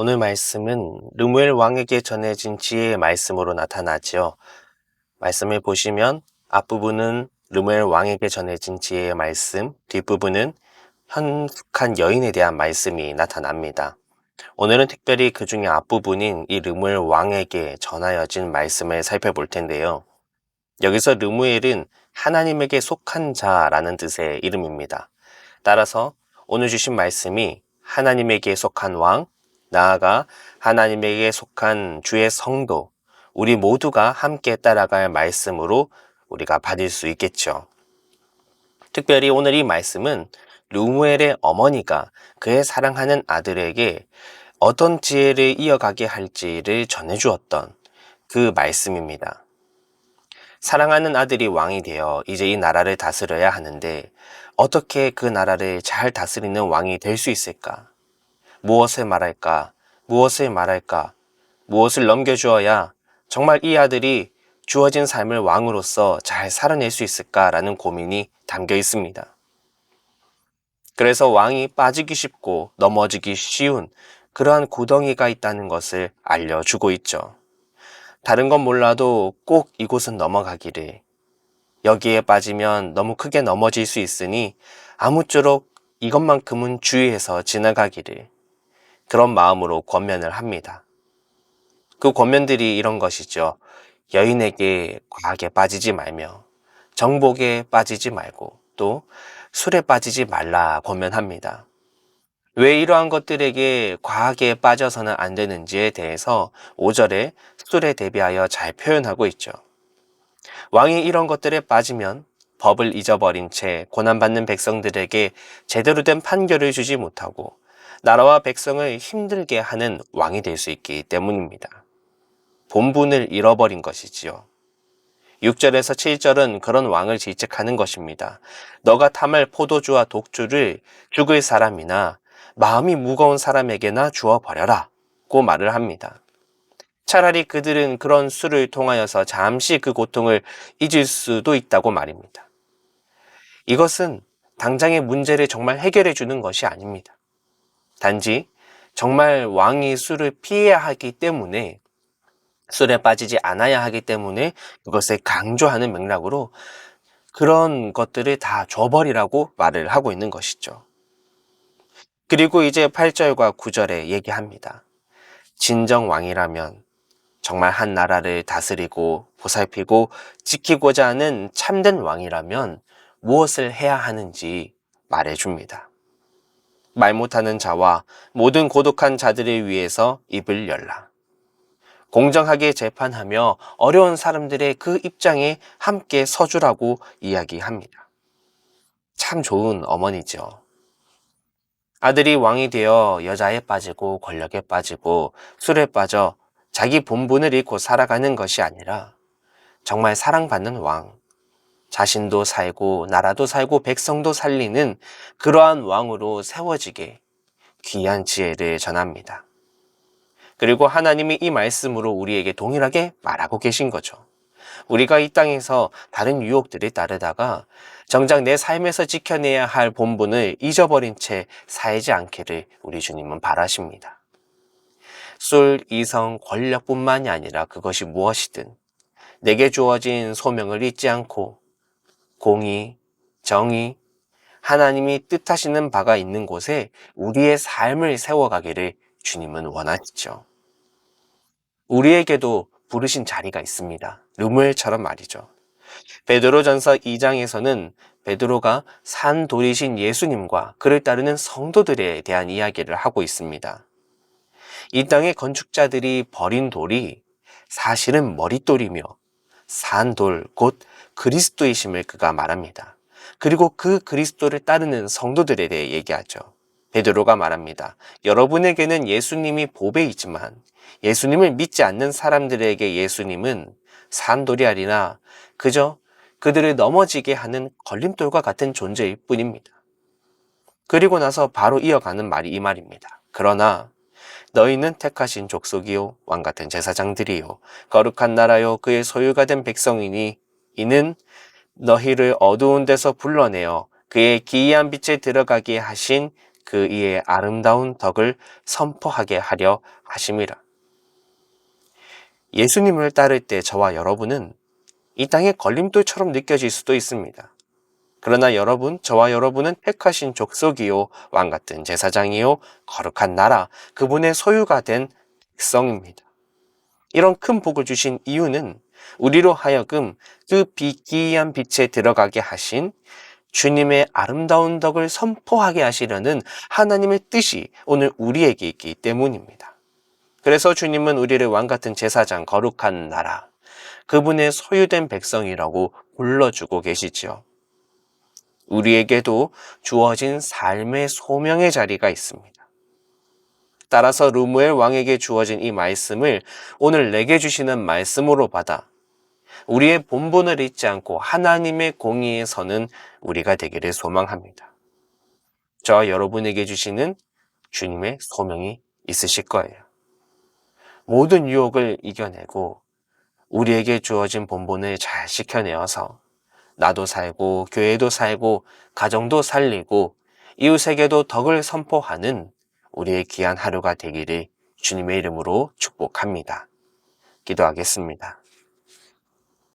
오늘 말씀은 르무엘 왕에게 전해진 지혜의 말씀으로 나타나지요. 말씀을 보시면 앞부분은 르무엘 왕에게 전해진 지혜의 말씀, 뒷부분은 현숙한 여인에 대한 말씀이 나타납니다. 오늘은 특별히 그 중에 앞부분인 이 르무엘 왕에게 전하여진 말씀을 살펴볼 텐데요. 여기서 르무엘은 하나님에게 속한 자라는 뜻의 이름입니다. 따라서 오늘 주신 말씀이 하나님에게 속한 왕, 나아가 하나님에게 속한 주의 성도, 우리 모두가 함께 따라갈 말씀으로 우리가 받을 수 있겠죠. 특별히 오늘 이 말씀은 루무엘의 어머니가 그의 사랑하는 아들에게 어떤 지혜를 이어가게 할지를 전해주었던 그 말씀입니다. 사랑하는 아들이 왕이 되어 이제 이 나라를 다스려야 하는데 어떻게 그 나라를 잘 다스리는 왕이 될 수 있을까? 무엇을 말할까? 무엇을 말할까? 무엇을 넘겨주어야 정말 이 아들이 주어진 삶을 왕으로서 잘 살아낼 수 있을까라는 고민이 담겨 있습니다. 그래서 왕이 빠지기 쉽고 넘어지기 쉬운 그러한 구덩이가 있다는 것을 알려주고 있죠. 다른 건 몰라도 꼭 이곳은 넘어가기를. 여기에 빠지면 너무 크게 넘어질 수 있으니 아무쪼록 이것만큼은 주의해서 지나가기를. 그런 마음으로 권면을 합니다. 그 권면들이 이런 것이죠. 여인에게 과하게 빠지지 말며 정복에 빠지지 말고 또 술에 빠지지 말라 권면합니다. 왜 이러한 것들에게 과하게 빠져서는 안 되는지에 대해서 5절에 술에 대비하여 잘 표현하고 있죠. 왕이 이런 것들에 빠지면 법을 잊어버린 채 고난받는 백성들에게 제대로 된 판결을 주지 못하고 나라와 백성을 힘들게 하는 왕이 될 수 있기 때문입니다. 본분을 잃어버린 것이지요. 6절에서 7절은 그런 왕을 질책하는 것입니다. 너가 탐할 포도주와 독주를 죽을 사람이나 마음이 무거운 사람에게나 주어 버려라. 고 말을 합니다. 차라리 그들은 그런 술을 통하여서 잠시 그 고통을 잊을 수도 있다고 말입니다. 이것은 당장의 문제를 정말 해결해 주는 것이 아닙니다. 단지 정말 왕이 술을 피해야 하기 때문에 술에 빠지지 않아야 하기 때문에 그것을 강조하는 맥락으로 그런 것들을 다 줘버리라고 말을 하고 있는 것이죠. 그리고 이제 8절과 9절에 얘기합니다. 진정 왕이라면 정말 한 나라를 다스리고 보살피고 지키고자 하는 참된 왕이라면 무엇을 해야 하는지 말해줍니다. 말 못하는 자와 모든 고독한 자들을 위해서 입을 열라. 공정하게 재판하며 어려운 사람들의 그 입장에 함께 서주라고 이야기합니다. 참 좋은 어머니죠. 아들이 왕이 되어 여자에 빠지고 권력에 빠지고 술에 빠져 자기 본분을 잃고 살아가는 것이 아니라 정말 사랑받는 왕, 자신도 살고 나라도 살고 백성도 살리는 그러한 왕으로 세워지게 귀한 지혜를 전합니다. 그리고 하나님이 이 말씀으로 우리에게 동일하게 말하고 계신 거죠. 우리가 이 땅에서 다른 유혹들을 따르다가 정작 내 삶에서 지켜내야 할 본분을 잊어버린 채 살지 않기를 우리 주님은 바라십니다. 술, 이성, 권력뿐만이 아니라 그것이 무엇이든 내게 주어진 소명을 잊지 않고 공의, 정의, 하나님이 뜻하시는 바가 있는 곳에 우리의 삶을 세워가기를 주님은 원하시죠. 우리에게도 부르신 자리가 있습니다. 르무엘처럼 말이죠. 베드로전서 2장에서는 베드로가 산 돌이신 예수님과 그를 따르는 성도들에 대한 이야기를 하고 있습니다. 이 땅의 건축자들이 버린 돌이 사실은 머릿돌이며 산돌 곧 그리스도이심을 그가 말합니다. 그리고 그 그리스도를 따르는 성도들에 대해 얘기하죠. 베드로가 말합니다. 여러분에게는 예수님이 보배이지만 예수님을 믿지 않는 사람들에게 예수님은 산도리알이나 그저 그들을 넘어지게 하는 걸림돌과 같은 존재일 뿐입니다. 그리고 나서 바로 이어가는 말이 이 말입니다. 그러나 너희는 택하신 족속이요 왕 같은 제사장들이요 거룩한 나라요 그의 소유가 된 백성이니 이는 너희를 어두운 데서 불러내어 그의 기이한 빛에 들어가게 하신 그 이의 아름다운 덕을 선포하게 하려 하심이라. 예수님을 따를 때 저와 여러분은 이 땅의 걸림돌처럼 느껴질 수도 있습니다. 그러나 여러분, 저와 여러분은 택하신 족속이요, 왕 같은 제사장이요, 거룩한 나라, 그분의 소유가 된 백성입니다. 이런 큰 복을 주신 이유는 우리로 하여금 그 비기이한 빛에 들어가게 하신 주님의 아름다운 덕을 선포하게 하시려는 하나님의 뜻이 오늘 우리에게 있기 때문입니다. 그래서 주님은 우리를 왕 같은 제사장, 거룩한 나라, 그분의 소유된 백성이라고 불러주고 계시지요. 우리에게도 주어진 삶의 소명의 자리가 있습니다. 따라서 루무엘 왕에게 주어진 이 말씀을 오늘 내게 주시는 말씀으로 받아 우리의 본분을 잊지 않고 하나님의 공의에 서는 우리가 되기를 소망합니다. 저와 여러분에게 주시는 주님의 소명이 있으실 거예요. 모든 유혹을 이겨내고 우리에게 주어진 본분을 잘 지켜내어서 나도 살고 교회도 살고 가정도 살리고 이웃에게도 덕을 선포하는 우리의 귀한 하루가 되기를 주님의 이름으로 축복합니다. 기도하겠습니다.